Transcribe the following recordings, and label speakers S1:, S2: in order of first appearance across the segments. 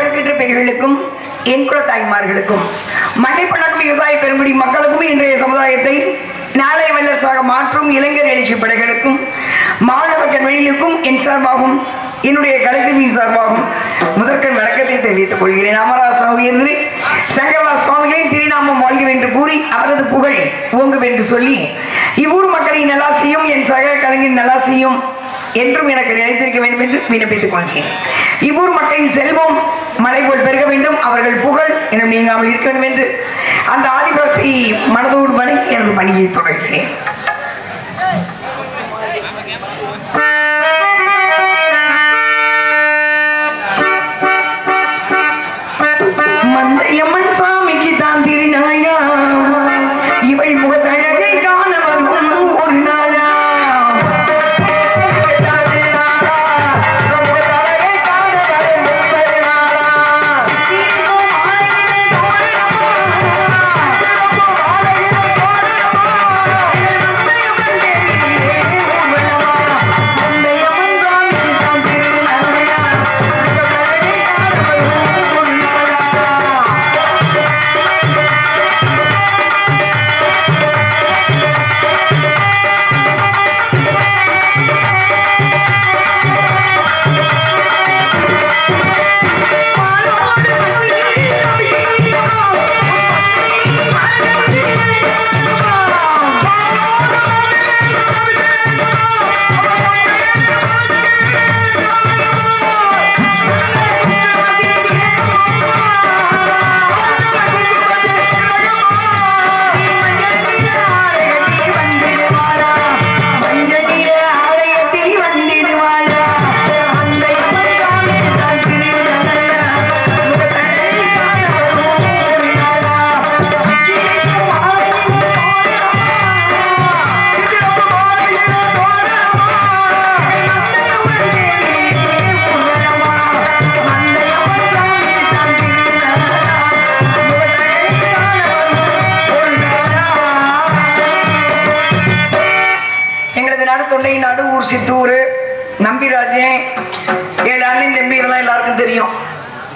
S1: படுக்கின்ற பெரியர்களுக்கும் என் குல தாய்மார்களுக்கும் மண்ணை பணக்கும் விவசாய பெருங்குடி மக்களுக்கும் இன்றைய சமுதாயத்தை நாளைய வல்லரசாக மாற்றும் இளைஞர் எழுச்சி படைகளுக்கும் மாணவ கண்வெளிகளுக்கும் என் சார்பாகும் என்னுடைய கலைக்குழுவின் சார்பாகும் முதற்கண் வணக்கத்தை தெரிவித்துக் கொள்கிறேன். அமராசா உயர்ந்து சங்கரதாஸ் சுவாமிகளின் திருநாமம் வாழ்க என்று கூறி அவரது புகழ் ஓங்கும் என்று சொல்லி இவ்வூர் மக்களை நல்லா செய்யும் என் சக கலைஞர் நல்லா செய்யும் என்றும் எனக்கு நிலைத்திருக்க வேண்டும் என்று விண்ணப்பித்துக் கொள்கிறேன். இவ்வூர் மக்களின் செல்வம் மலை போல் பெருக வேண்டும். அவர்கள் புகழ் எனும் நீங்காமல் இருக்க வேண்டும் என்று அந்த ஆதிபக்தி மனதோடு வணங்கி எனது பணியை தொடர்கிறேன்.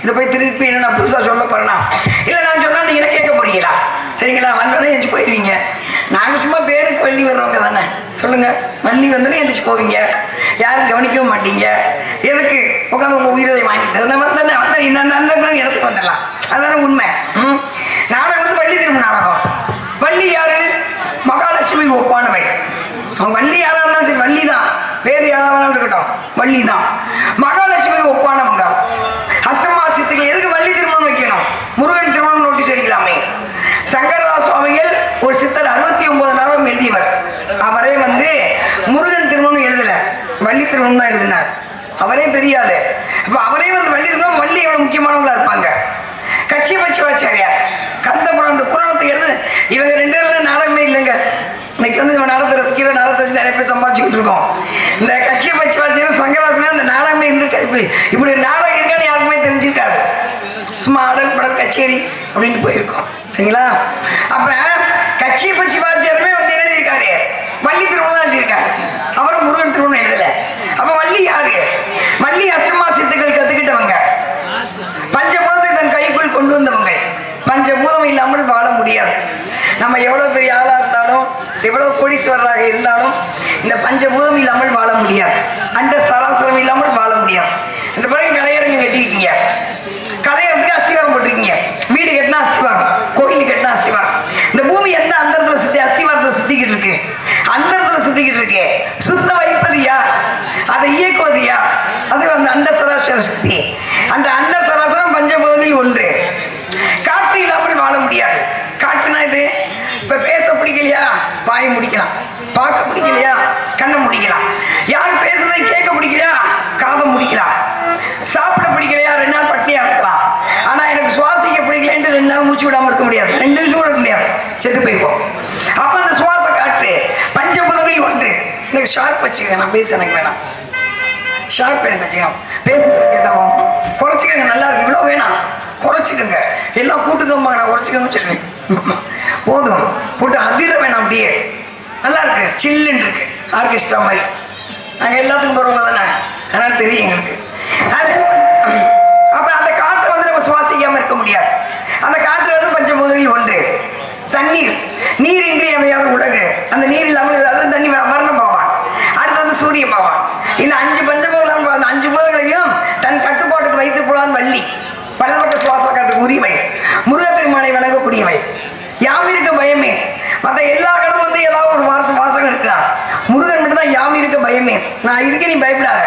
S1: இதை போய் திருப்பி என்ன நான் புதுசாக சொல்ல போகிறேன்னா இல்லை நான் சொன்னால் நீங்கள் என்ன கேட்க போறீங்களா? சரிங்களா வந்தோடனே எந்திரிச்சு போயிடுவீங்க. நாங்கள் சும்மா பேருக்கு வள்ளி வர்றவங்க தானே. சொல்லுங்கள் வள்ளி வந்தோடனே எந்திரிச்சு போவீங்க. யாரும் கவனிக்கவும் மாட்டீங்க. எதுக்கு? உட்காந்து உங்கள் உயிரதை வாங்கிட்டு அந்த மாதிரி தானே வந்தா இன்னும் அந்த இடத்துக்கு வந்துடலாம். அதுதானே உண்மை. ம்? நாடகம் வந்து வள்ளி திரும்ப நாடகம். வள்ளி யாரு? மகாலட்சுமி ஒப்பானவை அவன் வள்ளி யாராக இருந்தாலும் சரி வள்ளி தான் வேறு யாராவது இருக்கட்டும் வள்ளி தான் மகாலட்சுமி ஒப்பானவங்க அஷ்டமாசித்துக்கு எதுக்கு வள்ளி திருமணம் வைக்கணும் முருகன் திருமணம் நோட்டீஸ் அடிக்கலாமே சங்கரதாஸ் சுவாமிகள் ஒரு சித்தர் அறுபத்தி ஒன்பது நாளும் எழுதியவர். அவரே வந்து முருகன் திருமணம் எழுதல. வள்ளி திருமணம் தான் எழுதினார். அவரே பெரியாது இப்போ அவரே வந்து வள்ளி திருமணம் வள்ளி எவ்வளவு முக்கியமானவங்களா இருப்பாங்க? கட்சி பட்சி வாச்சாரியார் கந்தபுரம் அந்த புராணத்தை எழுது. இவங்க ரெண்டு பேர்ல நாடகமே இல்லைங்க. இன்னைக்கு வந்து நம்ம நாடகத்தை ரசிக்கிற நாடகத்தை வச்சு நிறைய பேர் சம்பாதிச்சுக்கிட்டு இருக்கோம். இந்த கட்சியை பட்சி வாச்சியர் சங்கராசனே அந்த நாடகமே இருந்திருக்காது இப்படி இப்படி நாடகம் இருக்கான்னு யாருக்குமே தெரிஞ்சிருக்காது. சும்மா ஆடல் படல் கச்சேரி அப்படின்னு போயிருக்கோம். சரிங்களா? அப்ப கட்சியை பற்றி வாத்தியாருமே வந்து என்ன எழுதியிருக்காரு? வள்ளி திருமணம் எழுதியிருக்காரு. அவரும் முருகன் திருமணம் எழுதல. அப்ப வள்ளி யாரு? வள்ளி அஷ்டமா சித்துக்கள் கத்துக்கிட்டவங்க. பஞ்சபூதத்தை தன் கைக்குள் கொண்டு வந்தவங்க. பஞ்சபூதம் இல்லாமல் வாழ முடியாது. நம்ம எவ்வளவு பெரிய ஆளா இருந்தாலும் எவ்வளவு கோடீஸ்வரராக இருந்தாலும் இந்த பஞ்சபூதம் இல்லாமல் வாழ முடியாது. அண்ட சராசரம் இல்லாமல் வாழ முடியாது. இந்த பிறகு கலையரங்கம் கட்டியிருக்கீங்க. கலையறதுக்கு அஸ்திவாரம் போட்டிருக்கீங்க. வீடு கட்டினா அஸ்திவாரம். கோயில் கட்டினா அஸ்திவாரம் இந்த பூமி எந்த அந்தரத்துல சுத்தி அஸ்திவாரத்துல சுத்திக்கிட்டு இருக்கு? அந்தரத்துல சுத்திக்கிட்டு இருக்கு. சுத்த வைப்பது யார்? அதை இயக்குவது யார்? அது அந்த அண்ட சராசர சக்தி. அந்த அண்ட சராசரம் பஞ்சபூதங்களில் ஒன்று. காற்று இல்லாமல் வாழ முடியாது. காற்றுனா இது இப்ப பேச பிடிக்கலையா? பாய முடிக்கலாம். பார்க்க பிடிக்கலையா? கண்ணை முடிக்கலாம். யார் பேசுறதை கேட்க பிடிக்கலையா? காதை முடிக்கலாம் சாப்பிட பிடிக்கலையா ரெண்டு நாள் பட்டினியா இருக்கலாம் ஆனா எனக்கு சுவாசிக்க பிடிக்கலன்ட்டு ரெண்டு நாள் மூச்சு விடாம இருக்க முடியாது. ரெண்டு நிமிஷம் கூட முடியாது. செத்து போயிருப்போம். அப்போ அந்த சுவாச காற்று பஞ்சபுதங்களில் ஒன்று எனக்கு ஷார்ப் வச்சுக்கோங்க நான் பேச எனக்கு வேணாம். ஷார்ப் எனக்கு வச்சுக்கோங்க பேசுறது கேட்டவும் குறைச்சிக்கோங்க நல்லா இருக்கு. இவ்வளோ வேணாம். குறைச்சிக்கோங்க. எல்லாம் கூட்டுக்கம்பாங்க நான் குறைச்சிக்கங்க சொல்லுவேன். போதும். போட்டு அதிர வேணாம் அப்படியே. நல்லா இருக்கு. சில்லுன்னு இருக்கு. ஆர்கெஸ்ட்ரா மாதிரி. நாங்கள் எல்லாத்துக்கும் போகிறவங்க தானே? அதனால் தெரியும் எங்களுக்கு. அது அப்போ அந்த காற்றை வந்து நம்ம சுவாசிக்காம இருக்க முடியாது. தண்ணீர். நீர் இன்றியமையாத உலகு. அந்த நீர் இல்லாமல் ஏதாவது தண்ணி வ- வர்ண பகவான் அடுத்து வந்து சூரிய பகவான் இந்த அஞ்சு பஞ்சபூதம் அந்த அஞ்சு பூதங்களையும் தன் கட்டுப்பாட்டுக்கு வைத்து போலான் வள்ளி. பலபக்க சுவாச காட்டு உரிமை. முருகப்பெருமானை வணங்கக்கூடியவை. யாவிற்கு பயமே. மற்ற எல்லா கடமும் வந்து ஏதாவது ஒரு வாசம் வாசகம் இருக்கா முரு மட்டும் தான் யாம் இருக்க பயமே. நான் இருக்க நீ பயப்படாத.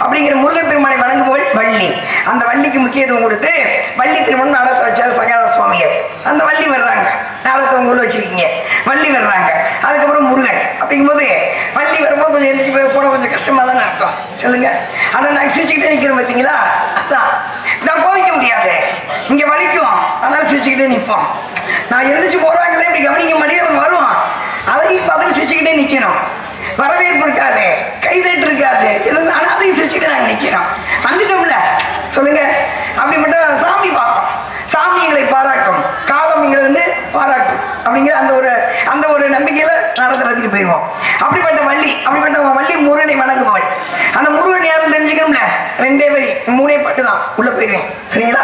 S1: அப்படிங்கிற முருகப்பெருமானை வணங்குபவள் வள்ளி. அந்த வள்ளிக்கு முக்கியத்துவம் கொடுத்து வள்ளி திருமணம் நாடகத்தை வச்சார் சங்கர சுவாமிகள். அந்த வள்ளி வர்றாங்க. நாடகத்தை உங்க ஊரில் வச்சிருக்கீங்க. வள்ளி வர்றாங்க. அதுக்கப்புறம் முருகன். அப்படிங்கும்போது வள்ளி வரும்போது கொஞ்சம் எரிச்சு போய் போட கொஞ்சம் கஷ்டமா தானே இருக்கும். சொல்லுங்க. ஆனால் நான் சிரிச்சுக்கிட்டே நிற்கிறோம் பார்த்தீங்களா அதான். நான் கோவிக்க முடியாது. இங்கே வலிக்கும். அதனால சிரிச்சுக்கிட்டே நிற்போம் நான் எந்திரிச்சு போகிறாங்களே இப்படி கவனிக்க மாட்டேன் வருவான். அதையும் பார்த்து சிரிச்சுக்கிட்டே நிற்கணும் வரவேற்பு இருக்காது கைதட்டு இருக்காது எதுவும் ஆனால் அதையும் சிரிச்சுட்டு நாங்கள் நிற்கிறோம் வந்துட்டோம்ல? சொல்லுங்க. அப்படி மட்டும் சாமி பார்ப்போம். சாமி எங்களை பாராட்டும். காலம் எங்களை வந்து பாராட்டும். அப்படிங்கிற அந்த ஒரு அந்த ஒரு நம்பிக்கையில நடத்த நடத்திட்டு போயிடுவோம் அப்படிப்பட்ட வள்ளி அப்படிப்பட்ட வள்ளி முருகனை வணங்குபவள். அந்த முருகன் யாரும் தெரிஞ்சுக்கணும்ல? ரெண்டே வரி மூணே பாட்டு தான் உள்ள போயிடுவேன் சரிங்களா?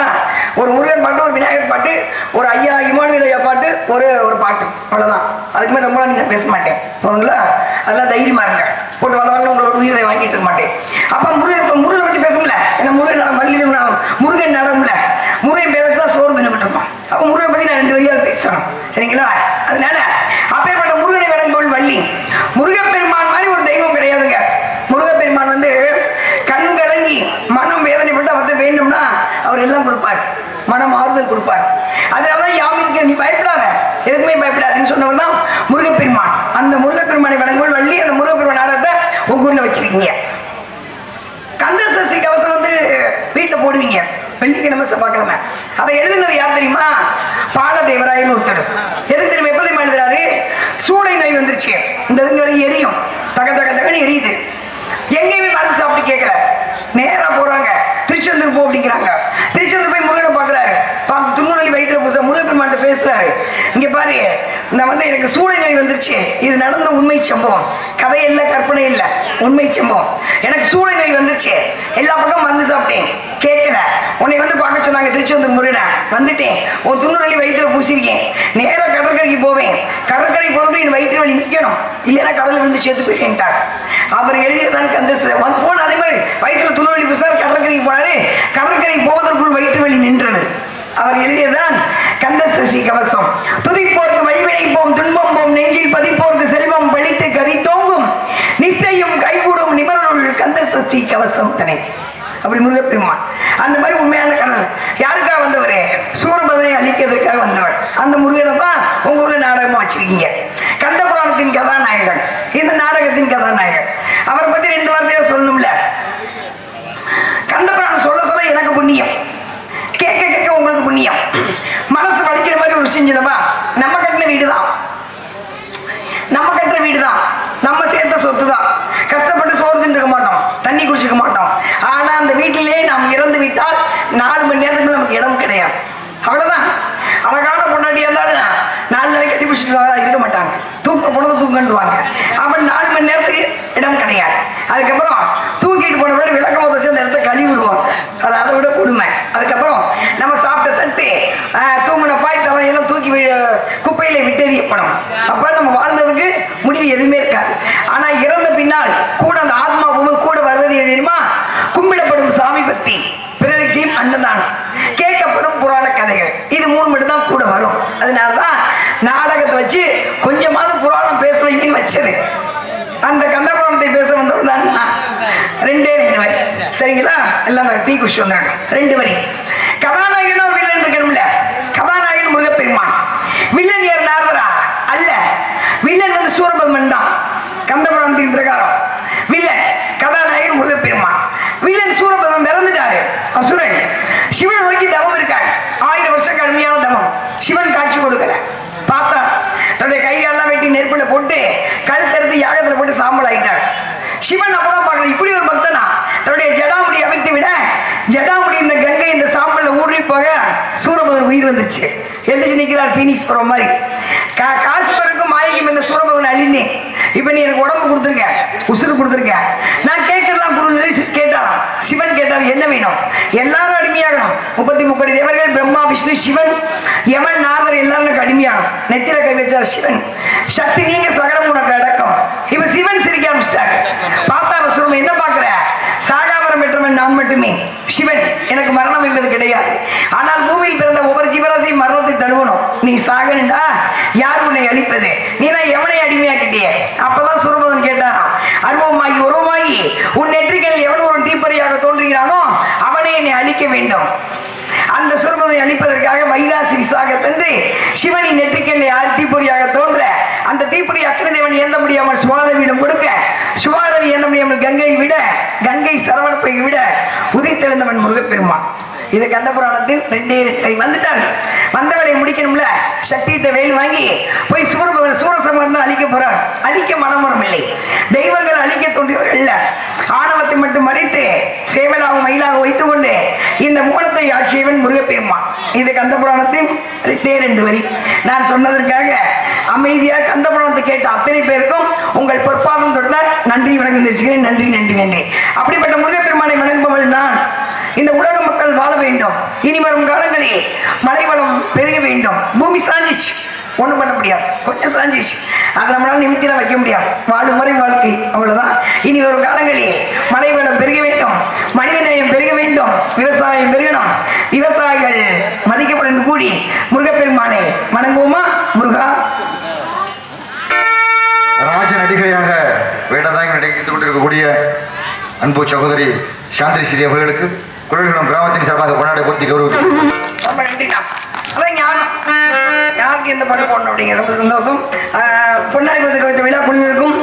S1: ஒரு முருகன் பாட்டு ஒரு விநாயகர் பாட்டு ஒரு ஐயா இமானுவேல் ஐயா பாட்டு ஒரு ஒரு பாட்டு. அவ்வளவுதான். அதுக்கு மேலே ரொம்ப நீங்க பேச மாட்டேன். போதுங்களா அதெல்லாம் தைரியமா இருங்க. போட்டு வள வள உங்களோட உயிரை வாங்கிட்டு இருக்க மாட்டேன். அப்ப முருகன் இப்ப முருகனை பத்தி பேசும்ல என்ன முருகன் நடம் வள்ளி முருகன் நடம்ல முருகன் பேர தான் சோறு தின்னுட்டு இருப்பான். அப்ப முருகனை பத்தி நான் ரெண்டு வரியாவது பேசணும் சரிங்களா? அதனால அப்பேற்பட்ட முருகனை முருகப்பெருமான் மாதிரி ஒரு தெய்வம் கிடையாதுங்க. முருகப்பெருமான் வந்து கண் கலங்கி மனம் வேதனைப்பட்டு அவர்கிட்ட வேண்டும்னா அவர் எல்லாம் கொடுப்பார். மனம் ஆறுதல் கொடுப்பார். அதனாலதான் யாமிக்கு நீ பயப்படாத. எதுக்குமே பயப்படாதுன்னு சொன்னவர் தான் முருகப்பெருமான். அந்த முருகப்பெருமானை வணங்குவோள் வள்ளி அந்த முருகப்பெருமான் ஆடத்தை உங்க ஊர்ல வச்சிருக்கீங்க. கந்த சஷ்டி கவசம் வந்து வீட்டில் போடுவீங்க. வெள்ளிக்கிழமை நமச பார்க்கலாம அதை எழுதுனது யார் தெரியுமா? பாலதேவராயன்னு ஒருத்தர். எதுக்கு தெரியுமா? எப்போ சூளை நோய் வந்துருச்சு. இந்த இதுங்க வரைக்கும் எரியும். தக தக தகன்னு எரியுது. எங்கேயுமே மருந்து சாப்பிட்டு கேட்கல நேராக போறாங்க. திருச்செந்தூர் போ அப்படிங்கிறாங்க. திருச்செந்தூர் போய் முருகனை பார்க்குறாரு. பார்த்து துண்ணூறு வயிற்றுல முருகன் முருகப்பெருமான்ட்ட பேசுறாரு. இங்க பாரு நான் வந்து எனக்கு சூளை நோய் வந்துருச்சு. இது நடந்த உண்மை சம்பவம். கதை இல்லை கற்பனை இல்லை. உண்மை சம்பவம் எனக்கு சூளை நோய் வந்துருச்சு. எல்லா பக்கம் வந்து சாப்பிட்டேன். கேட்கல. உன்னை வந்து பார்க்க சொன்னாங்க. திருச்செந்தூர் முருகனை. வந்துட்டேன். உன் துண்ணூறு வயிற்றுல பூசியிருக்கேன். நேராக கடற்கரைக்கு போவேன். கடற்கரைக்கு போகும்போது என் வயிற்று வலி நிற்கணும் இல்லைன்னா கடலில் விழுந்து சேர்த்து போயிருக்கேன்ட்டார் அவர் எழுதியதான் கந்த வந்து போன அதே மாதிரி வயிற்றுல துண்ணுவலி பூசினார். கடற்கரைக்கு போனாரு. கடற்கரைக்கு போவதற்குள் வயிற்று வலி நின்றது. அவர் எழுதியதுதான் கந்த சசி கவசம். துதிப்போருக்கு வழிவினை போம் துன்பம் போம். நெஞ்சில் பதிப்போருக்கு செல்வம். பழித்து சஷ்டி கவசம் தனே. அப்படி முருகப்பெருமான். அந்த மாதிரி உண்மையான கடல் யாருக்காக வந்தவர்? சூரபதனை அழிக்கிறதுக்காக வந்தவர். அந்த முருகனை தான் உங்க ஊர்ல நாடகமா வச்சிருக்கீங்க. கந்த புராணத்தின் கதாநாயகன். இந்த நாடகத்தின் கதாநாயகன். அவரை பத்தி ரெண்டு வார்த்தையா சொல்லணும்ல? கந்த புராணம் சொல்ல சொல்ல எனக்கு புண்ணியம். கேட்க கேட்க உங்களுக்கு புண்ணியம். மனசு வலிக்கிற மாதிரி ஒரு செஞ்சிடமா நம்ம கட்டின வீடு தான் நம்ம கட்டுற வீடு தான் நம்ம சேர்த்த சொத்து தான் கஷ்டப்பட்டு சோறு தின்றுக்க மாட்டோம் தண்ணி குடிச்சுக்க மாட்டோம் ஆனா அந்த வீட்டிலேயே நாம் இறந்து விட்டால் நாலு மணி நேரத்துக்கு நமக்கு இடம் கிடையாது. அவ்வளவுதான். அழகான பொண்டாட்டியா இருந்தாலும் நாலு நாளைக்கு கட்டி பிடிச்சிட்டு இருக்க மாட்டாங்க. தூக்க போனது தூங்கன்றுவாங்க அப்போ நாலு மணி நேரத்துக்கு இடம் கிடையாது. அதுக்கப்புறம் தூக்கிட்டு போன விட விளக்கம் வச்சு அந்த இடத்த கழுவி விடுவோம் அது அதை விட கொடுமை. அதுக்கப்புறம் நம்ம சாப்பிட்ட தட்டு ஆஹ், தூங்கின பாய் தவறையெல்லாம் தூக்கி குப்பையில விட்டெறியப்படும். அப்போ நம்ம வாழ்ந்ததுக்கு முடிவு எதுவுமே இருக்காது. ஆனா இறந்த பின்னால் கூட அந்த ஆத்மா போகும்போது கூட வருவது எது தெரியுமா கும்பிடப்படும் சாமி பக்தி பிறரிச்சியும் அன்னதானம் கேட்கப்படும் புராண கதைகள். இது மூணு மட்டும் தான் கூட வரும். அதனாலதான் நாடகத்தை வச்சு கொஞ்சமாவது புராணம் பேச வைக்கணும் வச்சது. அந்த கந்த புராணத்தை பேச வந்தவர் தான் ரெண்டே ரெண்டு வரி. சரிங்களா? எல்லாம் அந்த டீ குஷ் ரெண்டு வரி. கதாநாயகன் ஒரு வில்லன் இருக்கணும்ல கதாநாயகன் முருகப்பெருமான். வில்லன் யார்? நாரதரா. அல்ல. வில்லன் வந்து சூரபத்மன் தான். கந்தபுராணத்தின் பிரகாரம். வில்லன். கதாநாயகன் முருகப்பெருமான். வில்லன் சூரபத்மன் அசுரன் சிவன் நோக்கி தவம் இருக்கார் ஆயிரம் வருஷம் கடுமையான தவம். சிவன் காட்சி கொடுக்கல. பார்த்தா தன்னுடைய கைகாலெல்லாம் வெட்டி நெருப்புல போட்டு கழுத்தறுத்து யாகத்துல போட்டு சாம்பல் ஆயிட்டார் சிவன் அப்பதான் பார்க்கணும். இப்படி ஒரு பக்தனா? தன்னுடைய ஜடாமுடி அமைத்து விட ஜடாமுடி இந்த கங்கை இந்த சாம்பல்ல ஊறி போக சூரபதன் உயிர் வந்துச்சு எந்திரிச்சு நிக்கிறார் பீனிக்ஸ் போற மாதிரி. கா காசு பிறக்கும் மாயைக்கும் இந்த சூரபதன் அழிந்தேன். இப்போ நீ எனக்கு உடம்பு கொடுத்துருக்க உசுறு கொடுத்துருக்க. நான் கேட்கறதெல்லாம் கொடுத்து கேட்டு சிவன் கேட்டார் என்ன வேணும்? எல்லாரும் அடிமையாகணும். முப்பத்தி முப்பது தேவர்கள் பிரம்மா விஷ்ணு சிவன் யமன் நாரதர் எல்லாரும் எனக்கு அடிமையாகணும். நெத்திர கை வச்சார் சிவன். சக்தி நீங்க சகலம் உனக்கு அடக்கம். இப்ப சிவன் சிரிக்க ஆரம்பிச்சிட்டாங்க பார்த்தார சுரும என்ன பாக்குற சாகாமரம் பெற்றவன் நான் மட்டுமே. சிவன் எனக்கு மரணம் என்பது கிடையாது. ஆனால் பூமியில் பிறந்த ஒவ்வொரு ஜீவராசியும் மரணத்தை தழுவணும். நீ சாகணுண்டா யார் உன்னை அழிப்பது? நீ தான் எவனை அடிமையாக்கிட்டியே. அப்பதான் சுரபதன் கேட்டாராம் அருவமாகி உருவமாகி உன் நெற்றிகள் எவன் ஒரு தீப்பறியாக தோன்றுகிறானோ அவனே என்னை அழிக்க வேண்டும். அந்த சுரபதை அழிப்பதற்காக வைகாசி விசாகத்தன்று சிவனின் நெற்றிக்கல்லை யார் தீப்பொறியாக தோன்ற அந்த தீப்பொறி அக்னிதேவன் ஏந்த முடியாமல் சுவாதவியிடம் கொடுக்க சுவாதவி ஏந்த முடியாமல் கங்கை விட கங்கை சரவணப்பை விட உதித்தெழுந்தவன் முருகப்பெருமான். இது கந்த புராணத்தில் ரெண்டே ரெண்டு வந்தவளை முடிக்கணும்ல சக்தியிட்ட வேல் வாங்கி போய் சூரபத சூரசமரம் வந்து அழிக்க போறார். அழிக்க மனமரம் இல்லை தெய்வங்கள் அழிக்க தோன்றியவர்கள் இல்ல. ஆணவத்தை மட்டும் அழித்து சேவலாகவும் மயிலாக வைத்துக் கொண்டு இந்த மூலத்தை ஆட்சியவன் முருகப்பெருமான். இது கந்த புராணத்தின் ரெண்டு வரி. நான் சொன்னதற்காக அமைதியாக கந்த புராணத்தை கேட்ட அத்தனை பேருக்கும் உங்கள் பொற்பாதம் தொட்டால் நன்றி வணக்கம் தெரிவிச்சுக்கிறேன். நன்றி நன்றி நன்றி. அப்படிப்பட்ட முருகப்பெருமானை வணங்குபவள் நான். இந்த உலக மக்கள் வாழ வேண்டும். இனி வரும் காலங்களில் மழை வளம் பெருக வேண்டும். பூமி சாஞ்சிச்சு. ஒன்றும் பண்ண முடியாது. கொஞ்சம் சாஞ்சிச்சு அதை நம்மளால் நிமித்தில வைக்க முடியாது. வாழும் முறை வாழ்க்கை. அவ்வளோதான் இனி வரும் காலங்களில் மழை வளம் பெருக வேண்டும். மனித நேயம் பெருக வேண்டும். விவசாயம் பெருகணும். விவசாயிகள் மதிக்கப்படும் கூடி முருகப்பெருமானை வணங்குவோமா? முருகா.
S2: ராஜ நடிகையாக வேடதாங்கி நடித்துக் கொண்டிருக்கக்கூடிய அன்பு சகோதரி சாந்திரி ஸ்ரீ அவர்களுக்கு குரல்குளம் கிராமத்தின் சார்பாக கொண்டாட பூர்த்தி கௌரவத்தில்
S1: யாருக்கு எந்த பாட்டு போடணும் அப்படிங்கிற ரொம்ப சந்தோஷம். பொன்னாடி வந்து கவித்த விழா குழுவிற்கும்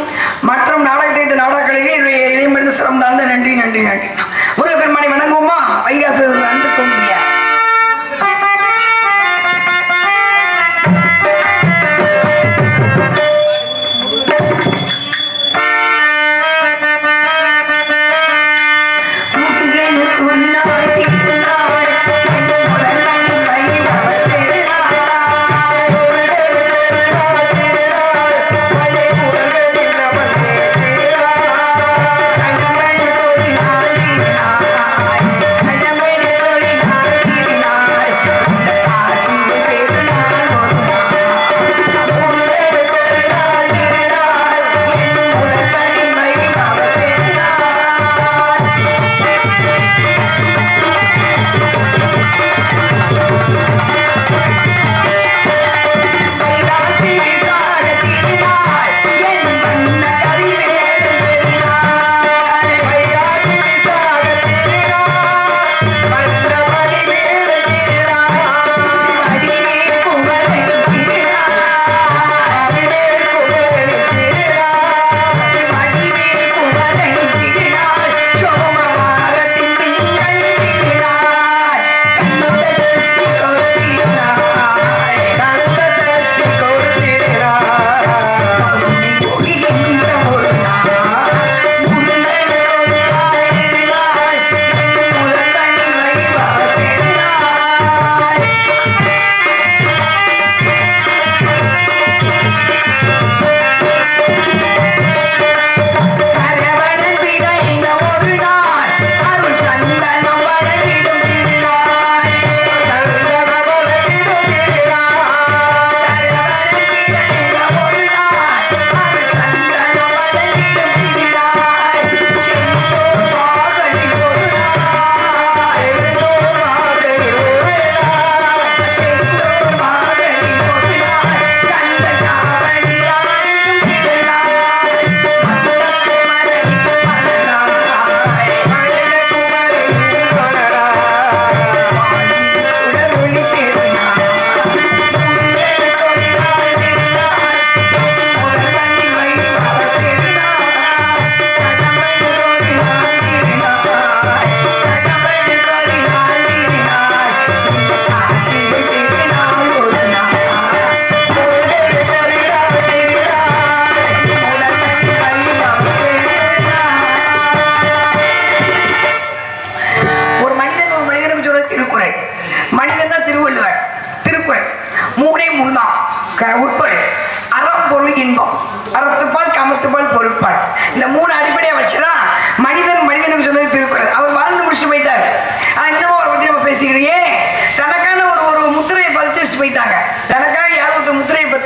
S1: மற்றும் நாடகத்தை வைத்த நாடகங்களுக்கு என்னுடைய இதயம் இருந்து சிரம் தாழ்ந்த நன்றி நன்றி நன்றி. முருகப்பெருமானை வணங்குவோமா? வைகாச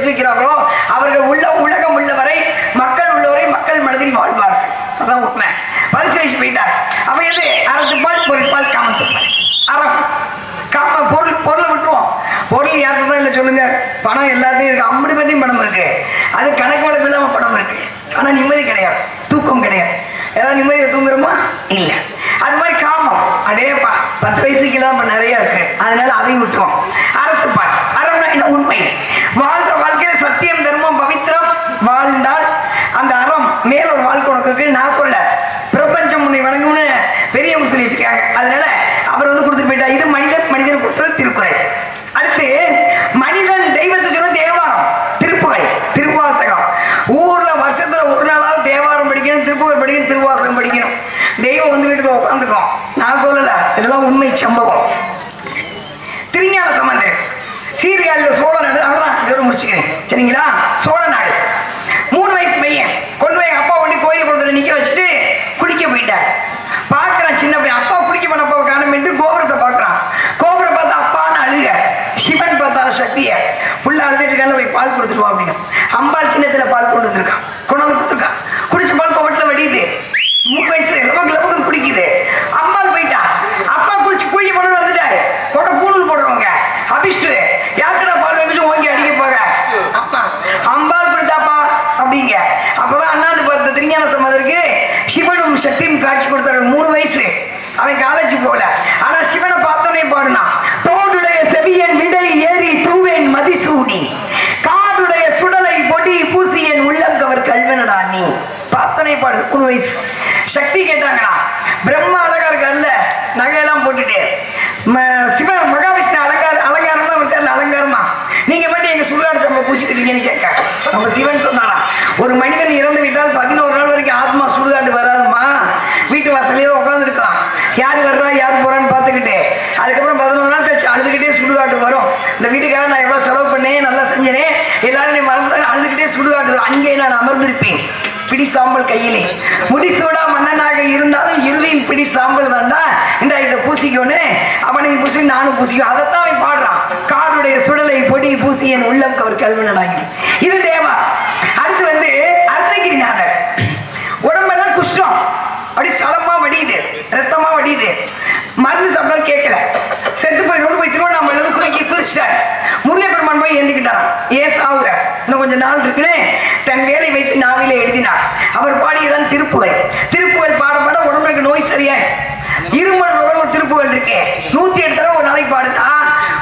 S1: ஒருத்தர் அவர்கள் உள்ள உலகம் உள்ளவரை மக்கள் உள்ளவரை மக்கள் மனதில் வாழ்வார்கள். அதான் உண்மை. பதிச்சு வயசு போயிட்டார் அவ எது அறத்துப்பால் பொருட்பால் காமத்துப்பால் அறம். காம பொருள் பொருளை விட்டுருவோம். பொருள் யாருக்கு இல்லை சொல்லுங்க. பணம் எல்லாத்தையும் இருக்கு. அம்படி பற்றியும் பணம் இருக்கு. அது கணக்கு வழக்கு இல்லாமல் பணம் இருக்கு. ஆனா நிம்மதி கிடையாது. தூக்கம் கிடையாது. ஏதாவது நிம்மதியை தூங்குறோமா? இல்லை. அது மாதிரி காமம். அடேப்பா பத்து வயசுக்கு எல்லாம் நிறைய இருக்கு. அதனால அதையும் விட்டுருவோம். அறத்துப்பால் அறம்னா என்ன? உண்மை. வாழ்ற கொடுக்குறதுக்கு நான் சொல்ல பிரபஞ்சம் உன்னை வணங்கும்னு பெரியவங்க சொல்லி வச்சிருக்காங்க. அதனால அவர் வந்து கொடுத்துட்டு போயிட்டா இது மனிதன் மனிதன் கொடுத்தது திருக்குறள். அடுத்து மனிதன் தெய்வத்தை சொன்ன தேவாரம் திருப்புகை திருவாசகம். ஊர்ல வருஷத்துல ஒரு நாளாவது தேவாரம் படிக்கணும் திருப்புகழ் படிக்கணும் திருவாசகம் படிக்கணும். தெய்வம் வந்து வீட்டுக்கு உட்காந்துக்கும். நான் சொல்லல இதெல்லாம் உண்மை சம்பவம். திருஞான சம்பந்தர் சீர்காழியில் சோழ நாடு அவ்வளோதான் இதோட முடிச்சுக்கிறேன். சரிங்களா? சோழ நாடு. மூணு வயசு பையன் கொண்டு போய் அப்பா கொண்டு நிற்க வச்சுட்டு குளிக்க போயிட்டார். பார்க்குறான் சின்ன பையன் அப்பா குளிக்க போன அப்பாவை காணமேட்டு கோபுரத்தை பார்க்குறான். கோபுரம் பார்த்தா அப்பான்னு அழுக. சிவன் பார்த்தால சக்தியை. புள்ள அழுதுட்டு இருக்காங்க போய் பால் கொடுத்துட்டு அப்படின்னு. அம்பாள் கிண்ணத்தில் பால் கொண்டு வந்திருக்கான். கொண்டு வந்து கொடுத்துருக்கான். குடிச்சு பால் கோவட்டில் வடியுது. மூணு வயசு லபக்கு லபக்குன்னு குடிக்குது அம்பாள் போயிட்டா அப்பா குளிச்சு குளிக்க போன வந்துட்டாரு கொட பூணூல் போடுறவங்க அபிஷ்டு யாருக்கடா பால் வைக்கச்சு ஓங்கி அடிக்க போக அப்பா அம்பாள் கொடுத்தாப்பா அப்படிங்க அப்பதான் அண்ணாந்து பார்த்த திருஞான சம்பந்தருக்கு சிவனும் சக்தியும் காட்சி கொடுத்தாரு மூணு வயசு அவன் காலேஜ் போகல ஆனா சிவனை பார்த்தோன்னே பாடுனா தோடுடைய செவியன் விடை ஏறி தூவேன் மதிசூடி காடுடைய சுடலை பொடி பூசி என் உள்ளங்கவர் கல்வனடா நீ பார்த்தனை பாடு மூணு வயசு சக்தி கேட்டாங்களா பிரம்மா அழகா இருக்கார்ல நகையெல்லாம் போட்டுட்டு ம- சிவன் மகாவிஷ்ணு அலங்கார அலங்காரமா இருக்கார்ல அலங்காரமா நீங்க மட்டும் எங்க சுடுகாடு கேட்க. அப்ப சிவன் சொன்னாராம் ஒரு மனிதன் இறந்து விட்டால் பதினோரு நாள் வரைக்கும் ஆத்மா சுடுகாட்டு வராதுமா வீட்டு வாசலையே உட்காந்துருக்கான் யார் வர்றா யார் போறான்னு பார்த்துக்கிட்டு. அதுக்கப்புறம் பதினோரு நாள் கழிச்சு அழுதுகிட்டே சுடுகாட்டு வரும். இந்த வீட்டுக்காக நான் எவ்வளவு செலவு பண்ணேன் நல்லா செஞ்சேனே எல்லாரும் நீ மறந்துட்டாங்க அழுதுகிட்டே சுடுகாட்டு அங்கே நான் அமர்ந்திருப்பேன். பிடி சாம்பல் கையிலே. முடிசூடா மன்னனாக இருந்தாலும் இறுதியின் பிடி சாம்பல் தான்டா இந்த இதை பூசிக்கோன்னு. அவனை பூசி நானும் பூசிக்கும் அதைத்தான் அவன் பாடுறான். காடுடைய சுடலை பொடி பூசி என் உள்ளம் கவர் கல்வனடாகி இது தேவா. அடுத்து வந்து அருணகிரிநாதர் உடம்பெல்லாம் குஷ்டம். அப்படி சலமா வடியுது. ரத்தமா வடியுது. மருந்து சாப்பிட்டாலும் கேட்கல. செத்து போய் ரோடு போய் திருவண்ணாமலை இருந்து குறுக்கி குதிச்சிட்டார். முருகப்பெருமான் போய் ஏந்திக்கிட்டாராம். ஏன் சாவுற. இன்னும் கொஞ்சம் நாள் இருக்குன்னு தன் வேலை வைத்து நாவிலே எழுதினார். அவர் பாடியதான் திருப்புகள். திருப்புகள் பாட பாட உடம்புக்கு நோய் சரியாய் இருமல் நோய் ஒரு இருக்கே. இருக்கு நூத்தி எட்டு தடவை ஒரு நாளைக்கு பாடுதா?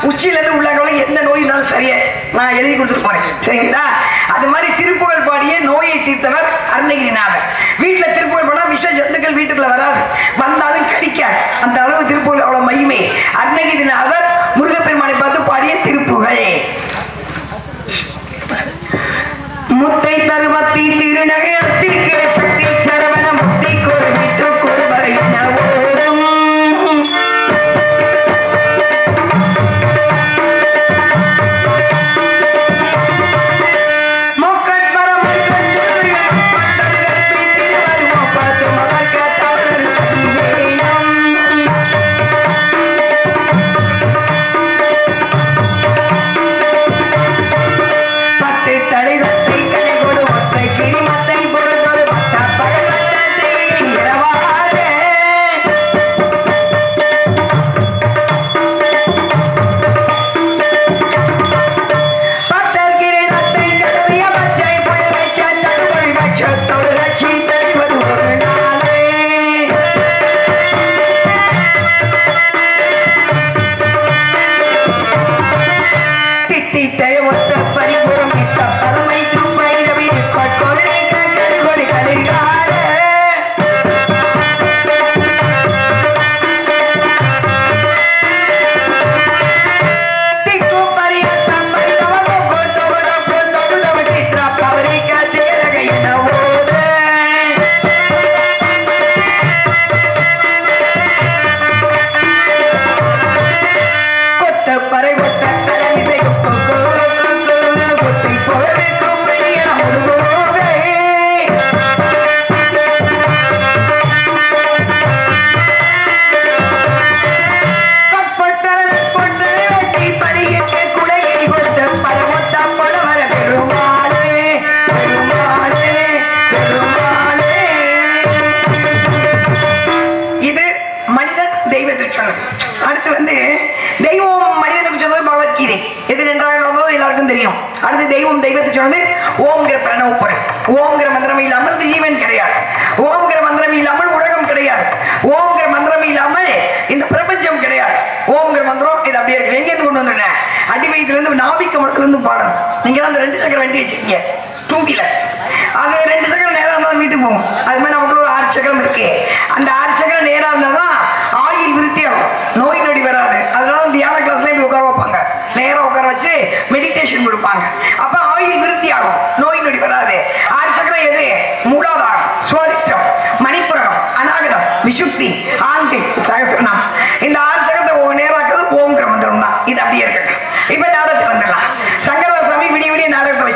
S1: உச்சியில இருந்து உள்ளாக்கலாம் எந்த நோய் இருந்தாலும் சரியா? நான் எழுதி கொடுத்துட்டு போறேன். சரிங்களா? அது மாதிரி திருப்புகழ் பாடிய நோயை தீர்த்தவர் அருணகிரிநாதர் வீட்டுல திருப்புகள் போனா விஷ ஜந்துக்கள் வீட்டுக்குள்ள வராது. வந்தாலும் கடிக்காது. அந்த ಮುತ್ತೈತರು ಬತ್ತಿ ತಿರುನಗೆ ಹತ್ತಿಗೆ ಶಕ್ತಿ பறை கொட்ட தலைமிசை கொட்டை போல அடி வயிற்றுலேருந்து நாபிக்க இருந்து பாடம். நீங்க அந்த ரெண்டு சக்கர வண்டி வச்சிருக்கீங்க. டூ வீலர் அது ரெண்டு சக்கரம் நேரா இருந்தா வீட்டுக்கு போகும். அது மாதிரி நமக்குள்ள ஒரு ஆறு சக்கரம் இருக்கு. அந்த ஆறு சக்கரம் நேரா இருந்தா தான் ஆயில் விருத்தி ஆகும். நோய் நொடி வராது. அதனால தியான கிளாஸ்ல இப்படி உட்கார வைப்பாங்க. நேரா உட்கார வச்சு மெடிடேஷன் கொடுப்பாங்க. அப்ப ஆயில் விருத்தி ஆகும். நோய் நொடி வராது. ஆறு சக்கரம் எது? மூலாதாரம் சுவாதிஷ்டம் மணிப்புரம் அநாகதம் விசுக்தி ஆங்கை சகசிரநாம் இந்த ஆறு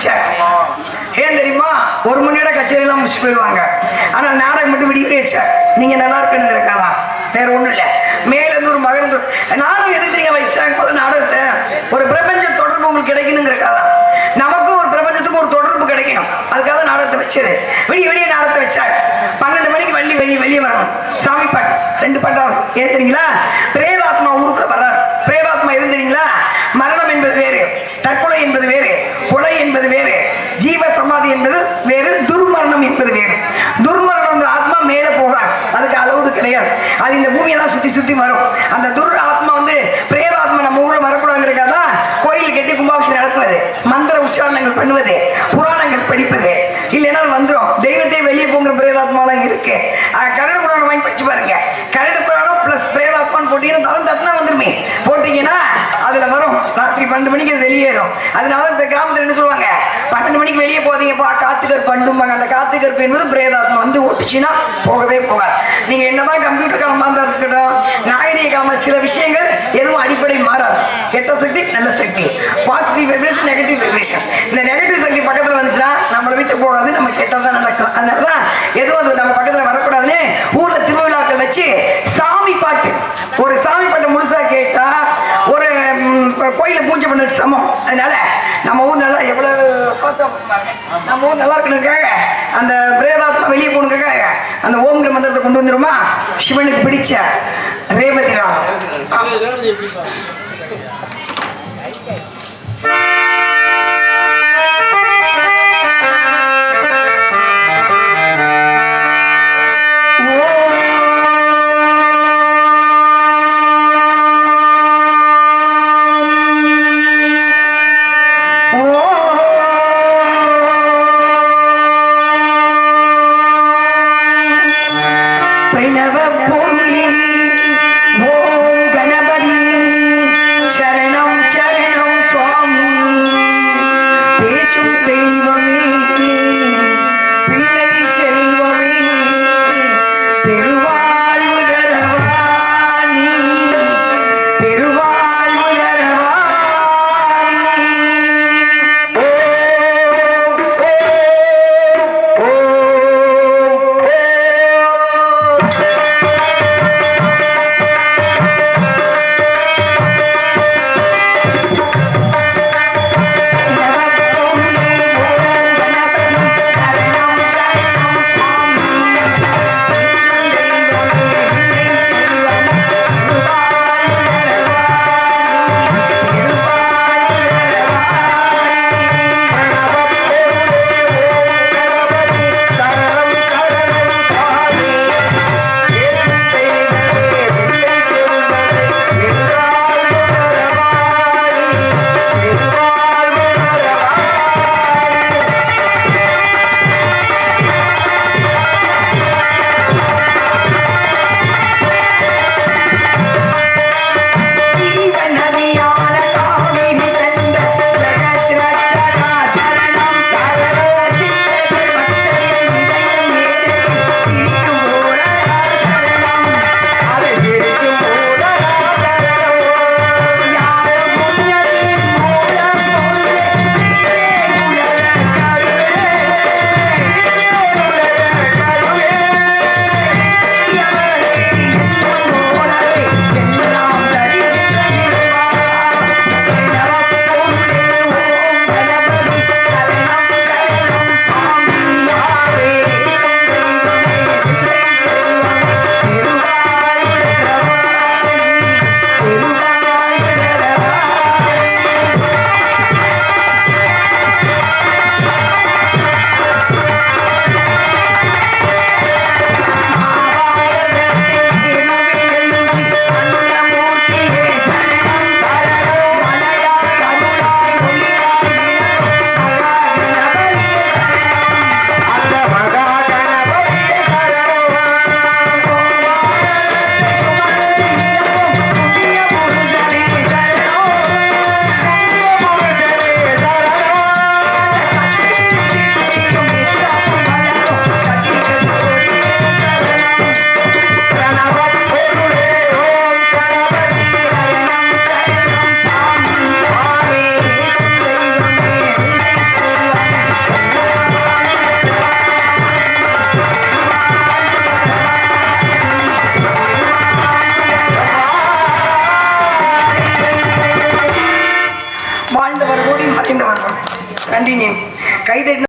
S1: விடிய ஏன் தெரியுமா? ஒரு மணி நேரம் கச்சேரியெல்லாம் முடிச்சு போயிடுவாங்க. ஆனால் நாடகம் மட்டும் விடி விடிய நீங்கள் நீங்க நல்லா இருக்கணுங்கிறக்காதா வேற ஒன்றும் இல்லை. மேலேருந்து ஒரு மகன் நாடகம் எதுக்கு தெரியுங்க வச்சாங்க? போது நாடகத்தை. ஒரு பிரபஞ்ச தொடர்பு உங்களுக்கு கிடைக்கணுங்கிறக்காதா நமக்கும் ஒரு பிரபஞ்சத்துக்கும் ஒரு தொடர்பு கிடைக்கணும். அதுக்காக தான் நாடகத்தை வச்சது. விடிய விடிய நாடகத்தை வச்சாங்க. பன்னெண்டு மணிக்கு வள்ளி வெளியே வெளியே வரணும். சாமி பாட்டு. ரெண்டு பாட்டாகும் ஏன் தெரியுங்களா? பிரேதாத்மா ஊருக்குள்ள வர்றாரு. பிரேதாத்மா இருந்தீங்களா மரணம் என்பது வேறு. தற்கொலை என்பது வேறு. என்பது வேறு. ஜீவ சமாதி என்பது வேறு துர்மரணம் என்பது வேறு. துர்மரணம் அந்த ஆத்மா மேலே போகாது. அதுக்கு அளவுடு கிடையாது. அது இந்த பூமியை தான் சுற்றி சுற்றி வரும். அந்த துர் ஆத்மா வந்து பிரேதாத்மா நம்ம ஊரில் வரக்கூடாதுங்கிறக்காக தான் கோயில் கட்டி கும்பாபிஷேகம் நடத்துவது மந்திர உச்சாரணங்கள் பண்ணுவது புராணங்கள் படிப்பது. இல்லைன்னா அது வந்துடும் தெய்வத்தை வெளியே போங்கிற பிரேதாத்மாலாம் இருக்கு. கரடு புராணம் வாங்கி படிச்சு பாருங்க. கரடு புராணம் பிளஸ் பிரேதாத்மான்னு போட்டீங்கன்னா தரம் தட்டுனா வந்துருமே. போட்டீங்கன்னா ராத்திரி பன்னெண்டு மணிக்கு அது வெளியேறும். அதனால இந்த கிராமத்தில் என்ன சொல்லுவாங்க? பன்னெண்டு மணிக்கு வெளியே போதீங்கப்பா காத்துக்கர் பண்டும்பாங்க அந்த காத்துக்கருப்பு என்பது பிரேதாத்மா வந்து ஒட்டுச்சுன்னா போகவே போகாது. நீங்க என்னதான் கம்ப்யூட்டர் காலமாக இருந்தா இருக்கட்டும் நாகரிக சில விஷயங்கள் எதுவும் அடிப்படை மாறாது. கெட்ட சக்தி நல்ல சக்தி. பாசிட்டிவ் வைப்ரேஷன் நெகட்டிவ் வைப்ரேஷன் இந்த நெகட்டிவ் சக்தி பக்கத்தில் வந்துச்சுன்னா நம்மளை விட்டு போகாது. நம்ம கெட்டதான் நடக்கும். அதனாலதான் எதுவும் அது நம்ம பக்கத்துல வரக்கூடாதுன்னு ஊர்ல திருவிழாக்கள் வச்சு சாமி பாட்டு ஒரு சாமி பாட்டை முழுசா கேட்டா ஒரு ம், கோயில பூஜை சமம். அதனால நம்ம ஊர் நல்லா எவ்வளோ பாசம் நம்ம ஊர் நல்லா இருக்கணுக்காக அந்த பிரேதாத்மா வெளியே போகணுக்காக அந்த ஓம்ங்கிற மந்திரத்தை கொண்டு வந்துருமா? சிவனுக்கு பிடிச்ச ரேவதி ராம்